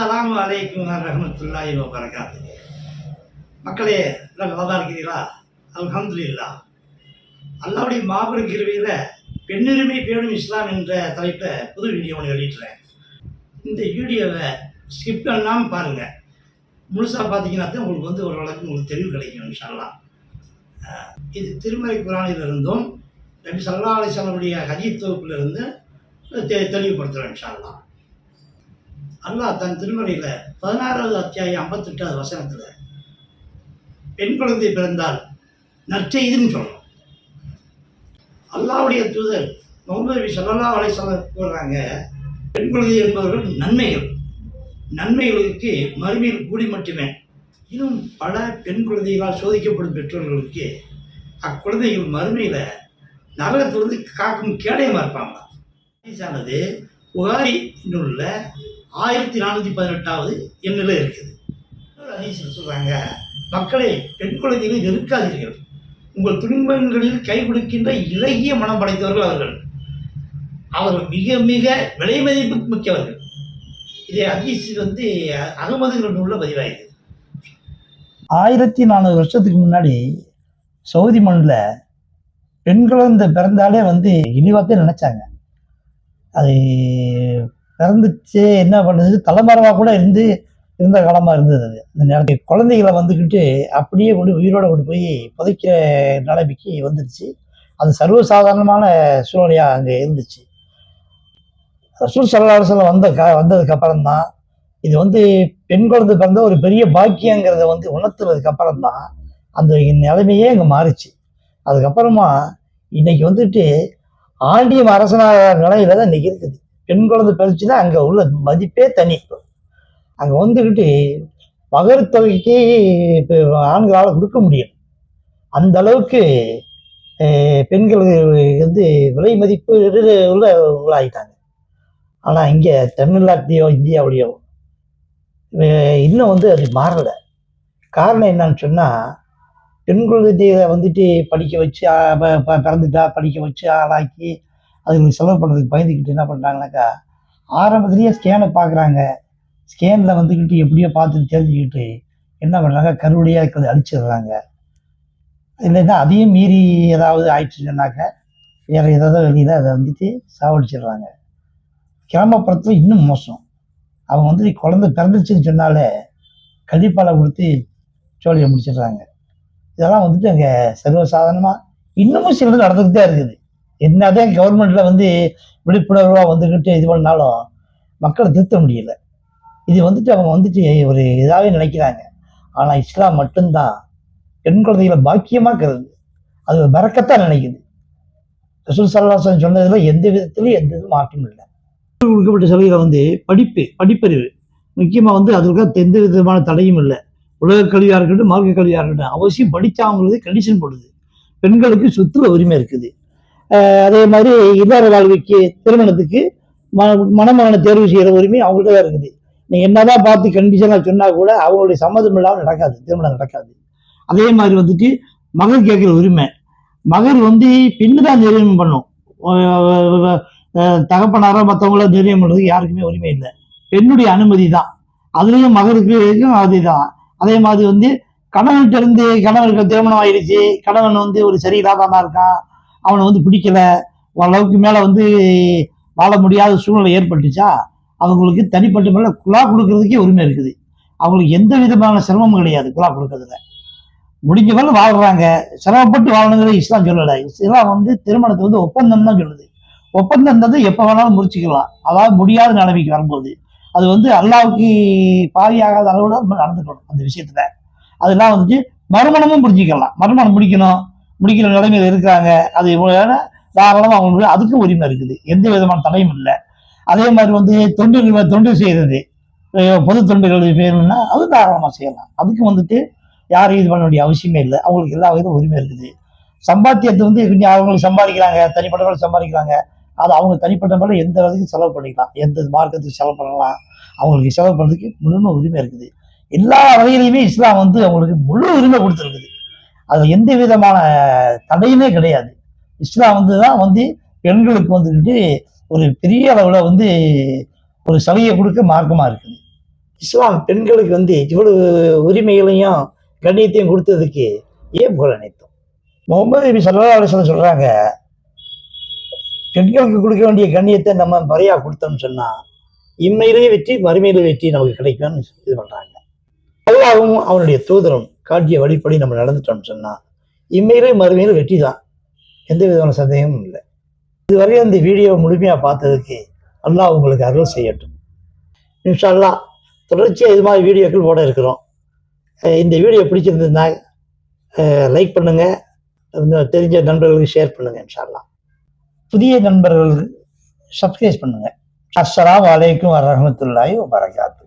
அஸ்ஸலாம் அலைக்கும் ரஹமத்துல்லாஹி வபரகாத்து மக்களே எல்லாம் நல்லா இருக்கிறீங்களா அல்ஹம்துலில்லாஹ். அல்லாவுடைய மாபெரும் கிருவியில் பெண்ணுரிமை பேணும் இஸ்லாம் என்ற தலைப்பில் புது வீடியோ ஒன்று வெளியிட்டுறேன். இந்த வீடியோவை ஸ்கிப் பண்ணாமல் பாருங்கள் முழுசாக பார்த்தீங்கன்னா தான் உங்களுக்கு வந்து ஓரளவுக்கு உங்களுக்கு தெளிவு கிடைக்கும் இன்ஷால்லா இது இது திருமறை குரானிலிருந்தும் நபி சல்லா அலிஸ்லாமுடைய ஹஜீத் தொகுப்பிலிருந்து தெ தெளிவுபடுத்துகிறோம் அல்லாஹ் தன் திருமறையில் பதினாறாவது அத்தியாயம் ஐம்பத்தெட்டாவது வசனத்தில் பெண் குழந்தை பிறந்தால் நற்செய்துன்னு சொல்லணும் அல்லாவுடைய தூதர் முகமது நபி ஸல்லல்லாஹு சொல்ல வஸல்லம் கூறுறாங்க பெண் குழந்தை என்பவர்கள் நன்மைகள். நன்மைகளுக்கு மறுமையில் கூடி மட்டுமே. இன்னும் பல பெண் குழந்தைகளால் சோதிக்கப்படும் பெற்றோர்களுக்கு அக்குழந்தைகள் மறுமையில் நரகத்திலிருந்து காக்கும் கேடயமாக இருப்பாங்க. ஹதீஸானது புகாரி நூலில் ஆயிரத்தி நானூற்றி பதினெட்டாவது எண்ணில் இருக்குது. இன்னொரு சொல்கிறாங்க மக்களே பெண் குழந்தைகளை வெறுக்காதீர்கள். உங்கள் துன்பங்களில் கை கொடுக்கின்ற இலகிய மனம் படைத்தவர்கள் அவர்கள். அவர்கள் மிக மிக விலை மதிப்பு மிக்கவர்கள். இதே அதிசி வந்து அகமதுகள் நூலில் பதிவாயிருக்கு. ஆயிரத்தி நானூறு வருஷத்துக்கு முன்னாடி சவுதி மண்ணில் பெண் குழந்தை பிறந்தாலே வந்து இழிவாக்கே நினச்சாங்க. அது பிறந்துச்சு என்ன பண்ணுது தலைமறைவாக கூட இருந்து இருந்த காலமாக இருந்தது அது. அந்த நேரத்தில் குழந்தைகளை வந்துக்கிட்டு அப்படியே கொண்டு உயிரோட கொண்டு போய் புதைக்கிற நிலைமைக்கு வந்துடுச்சு. அது சர்வசாதாரணமான சூழ்நிலையாக அங்கே இருந்துச்சு. ரசூல் சல்லாஹலம் வந்த க வந்ததுக்கு அப்புறம்தான் இது வந்து பெண் குழந்தை பிறந்த ஒரு பெரிய பாக்கியங்கிறத வந்து உணர்த்துறதுக்கு அப்புறம்தான் அந்த நிலைமையே இங்கே மாறிச்சு. அதுக்கப்புறமா இன்னைக்கு வந்துட்டு ஆண்டியம் அரசனாக நிலையில தான் இன்னைக்கு இருக்குது. பெண் குழந்தை தான் அங்கே உள்ள மதிப்பே தனி. அங்கே வந்துக்கிட்டு மகர் தொகைக்கு இப்போ ஆண்களால் கொடுக்க முடியும். அந்த அளவுக்கு பெண்களுக்கு பெண்கள் வந்து விலை மதிப்பு உள்ள உள்ளாயிட்டாங்க ஆனால் இங்கே தமிழ்நாட்டிலையோ இந்தியாவிலையோ இன்னும் வந்து அது மாறலை. காரணம் என்னன்னு சொன்னால் பெண் குழந்தைய வந்துட்டு படிக்க வச்சு பிறந்துட்டா படிக்க வச்சு ஆளாக்கி அதுக்கு செலவு பண்ணுறதுக்கு பயந்துக்கிட்டு என்ன பண்ணுறாங்கனாக்கா ஆரம்பத்துலேயே ஸ்கேனை பார்க்குறாங்க ஸ்கேனில் வந்துக்கிட்டு எப்படியோ பார்த்துட்டு தெரிஞ்சுக்கிட்டு என்ன பண்ணுறாங்க கருவடியாக இருக்கிறது அழிச்சிடுறாங்க. இல்லைன்னா அதையும் மீறி ஏதாவது ஆயிடுச்சுன்னாக்க வேறு ஏதாவது வெளியில் அதை வந்துட்டு சாவடிச்சிடுறாங்க. கிராமப்புறத்தில் இன்னும் மோசம். அவங்க வந்து குழந்தை பிறந்துச்சுன்னு சொன்னாலே கழிப்பாலை கொடுத்து சோழியை முடிச்சிடுறாங்க. இதெல்லாம் வந்துட்டு அங்கே சர்வசாதாரணமாக இன்னமும் சிலது நடந்துக்கிட்டே இருக்குது. என்னதான் கவர்மெண்ட்டில் வந்து விழிப்புணர்வாக வந்துக்கிட்டு இது பண்ணாலும் மக்களை திருத்த முடியல. இது வந்துட்டு அவங்க வந்துட்டு ஒரு இதாகவே நினைக்கிறாங்க. ஆனால் இஸ்லாம் மட்டும்தான் பெண் குழந்தைகளை பாக்கியமாக கருது அது ஒரு பறக்கத்தான் நினைக்குது. ரசூல் சல்லாசன் சொன்னதில் எந்த விதத்துலையும் எந்த இதுவும் மாற்றம் இல்லை. கொடுக்கப்பட்ட சலுகையில் வந்து படிப்பு படிப்பறிவு. முக்கியமாக வந்து அதற்கு எந்த விதமான தடையும் இல்லை. உலக கல்வியாக இருக்கட்டும் மார்க்க கல்வியாக இருக்கட்டும் அவசியம் படித்தாங்கிறது கண்டிஷன் போடுது. பெண்களுக்கு சுத்துவ உரிமை இருக்குது. அதே மாதிரி இல்லற வாழ்வுக்கு திருமணத்துக்கு ம மணமகனை தேர்வு செய்கிற உரிமை அவங்கள்ட்ட தான் இருக்குது. நீ என்னதான் பார்த்து கண்டிஷனாக சொன்னால் கூட அவங்களுடைய சம்மதம் இல்லாமல் நடக்காது திருமணம் நடக்காது. அதே மாதிரி வந்துட்டு மகர் கேட்குற உரிமை. மகர் வந்து பின்னு தான் நிர்ணயம் பண்ணும். அஹ் தகப்பனாரோ மற்றவங்கள நிர்ணயம் பண்ணுறதுக்கு யாருக்குமே உரிமை இல்லை. பெண்ணுடைய அனுமதி தான். அதுலேயும் மகருக்கு அதுதான் அதே மாதிரி வந்து கணவன்கிட்ட இருந்து கணவனுக்கு திருமணம் ஆயிடுச்சு கணவன் வந்து ஒரு சரியில்லாதானா இருக்கான் அவனை வந்து பிடிக்கல. ஓரளவுக்கு மேலே வந்து வாழ முடியாத சூழ்நிலை ஏற்பட்டுச்சா? அவங்களுக்கு தனிப்பட்ட மேலே குழா கொடுக்கறதுக்கே உரிமை இருக்குது. அவங்களுக்கு எந்த விதமான சிரமமும் கிடையாது குழா கொடுக்கறதுல. முடிஞ்ச வாழ்கிறாங்க சிரமப்பட்டு வாழணுங்கிறது இஸ்லாம் சொல்லலை. இஸ்லாம் வந்து திருமணத்தை வந்து ஒப்பந்தம் தான் சொல்லுது. ஒப்பந்தம் ஒப்பந்தம்ன்றது எப்போ வேணாலும் முடிச்சுக்கலாம் அதாவது முடியாத நிலைமைக்கு வரும்போது. அது வந்து அல்லாவுக்கு பாதியாகாத அளவில் நடந்துக்கணும் அந்த விஷயத்தில். அதெல்லாம் வந்துட்டு மறுமணமும் புரிஞ்சுக்கலாம். மறுமணம் முடிக்கணும். முடிக்கிற நிலைமையில இருக்கிறாங்க. அது தாராளமாக அவங்களுக்கு அதுக்கும் உரிமை இருக்குது. எந்த விதமான தடையும் இல்லை. அதே மாதிரி வந்து தொண்டு தொண்டு செய்கிறது பொது தொண்டுகள் செய்யணும்னா அது தாராளமாக செய்யலாம். அதுக்கு வந்துட்டு யாரும் இது பண்ண வேண்டிய அவசியமே இல்லை. அவங்களுக்கு எல்லா விதம் உரிமை இருக்குது. சம்பாத்தியத்தை வந்து கொஞ்சம் அவங்களுக்கு சம்பாதிக்கிறாங்க தனிப்பட்டவர்கள் சம்பாதிக்கிறாங்க. அது அவங்க தனிப்பட்ட முறையில் எந்த விதத்துக்கு செலவு பண்ணிக்கலாம் எந்த மார்க்கத்துக்கு செலவு பண்ணலாம் அவங்களுக்கு செலவு பண்ணுறதுக்கு முழுமை உரிமை இருக்குது. எல்லா வகையிலையுமே இஸ்லாம் வந்து அவங்களுக்கு முழு உரிமை கொடுத்துருக்குது. அது எந்த விதமான தடையுமே கிடையாது. இஸ்லாம் வந்து தான் வந்து பெண்களுக்கு வந்துக்கிட்டு ஒரு பெரிய அளவில் வந்து ஒரு சலுகை கொடுக்க மார்க்கமாக இருக்குது. இஸ்லாம் பெண்களுக்கு வந்து இவ்வளவு உரிமைகளையும் கண்ணியத்தையும் கொடுத்ததுக்கு ஏன் புகழ் அனைத்தும் முகமது நபி சல்லா அலிஸ்லாம் பெண்களுக்கு கொடுக்க வேண்டிய கண்ணியத்தை நம்ம முறையா கொடுத்தோம்னு சொன்னா இம்மையிலேயே வெற்றி மறுமையிலே வெற்றி நமக்கு கிடைக்கும்னு இது பண்றாங்க. அல்லாவும் அவனுடைய தூதரும் காட்டிய வழிப்படி நம்ம நடந்துட்டோம்னு சொன்னால் இம்மையிலே மறுமையில வெற்றி தான் எந்த விதமான சந்தேகமும் இல்லை. இதுவரையும் இந்த வீடியோ முழுமையாக பார்த்ததுக்கு அல்லாஹ் உங்களுக்கு அருள் செய்யட்டும். இன்ஷால்லா தொடர்ச்சியாக இது மாதிரி வீடியோக்கள் போட இருக்கிறோம். இந்த வீடியோ பிடிச்சிருந்ததுன்னா லைக் பண்ணுங்கள் தெரிஞ்ச நண்பர்களுக்கு ஷேர் பண்ணுங்கள் இன்ஷால்லா புதிய நண்பர்கள் சப்ஸ்கிரைப் பண்ணுங்கள் அஸ்லாம் வலைக்கும் வரஹ்மத்துல்லாஹி வபரகாத்து